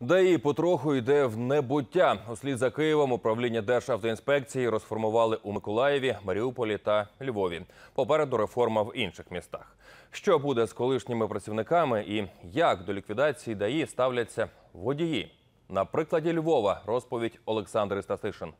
ДАІ потроху йде в небуття. Услід за Києвом управління Державтоінспекції розформували у Миколаєві, Маріуполі та Львові. Попереду реформа в інших містах. Що буде з колишніми працівниками і як до ліквідації ДАІ ставляться водії? На прикладі Львова розповідь Олександри Стасишин.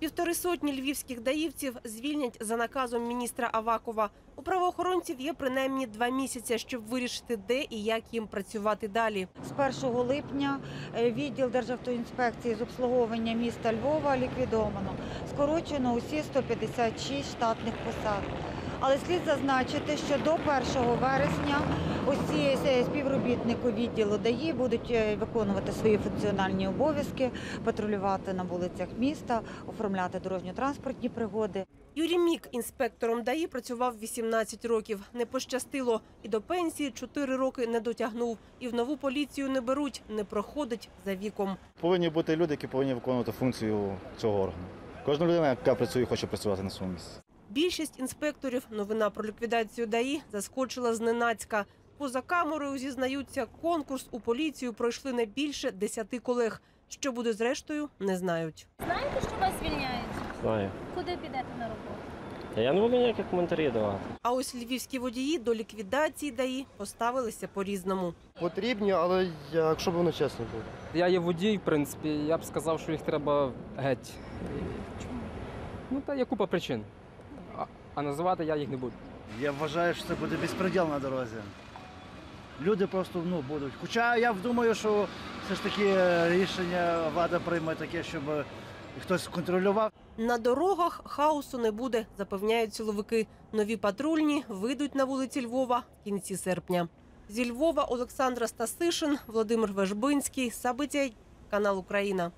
Півтори сотні львівських даївців звільнять за наказом міністра Авакова. У правоохоронців є принаймні два місяці, щоб вирішити, де і як їм працювати далі. З 1 липня е, відділ Державтоінспекції з обслуговування міста Львова ліквідовано. Скорочено усі 156 штатних посад. Але слід зазначити, що до 1 вересня усі е, співробітники відділу ДАІ будуть е, виконувати свої функціональні обов'язки, патрулювати на вулицях міста, оформляти дорожньо-транспортні пригоди. Юрій Мік інспектором ДАІ працював 18 років. Не пощастило. І до пенсії 4 роки не дотягнув. І в нову поліцію не беруть, не проходить за віком. Повинні бути люди, які повинні виконувати функцію цього органу. Кожна людина, яка працює, хоче працювати на своєму місці. Більшість інспекторів новина про ліквідацію ДАІ заскочила зненацька. Поза камерою зізнаються, конкурс у поліцію пройшли не більше десяти колег. Що буде з рештою, не знають. Знаєте, що вас звільняють? Знаю. Куди підете на роботу? Та я не буду ніяких коментарів давати. А ось львівські водії до ліквідації ДАІ поставилися по-різному. Потрібні, але якщо б вони чесні були. Я є водій, в принципі, я б сказав, що їх треба геть. Чому? Ну, та є купа причин. А, а називати я їх не буду. Я вважаю, що це буде безпреділ на дорозі. Люди просто ну, будуть. Хоча я думаю, що все ж таки е, рішення влада прийме таке, щоб хтось контролював. На дорогах хаосу не буде, запевняють силовики. Нові патрульні вийдуть на вулиці Львова в кінці серпня. Зі Львова Олександра Стасишин, Володимир Вежбинський, Сабиття, канал Україна.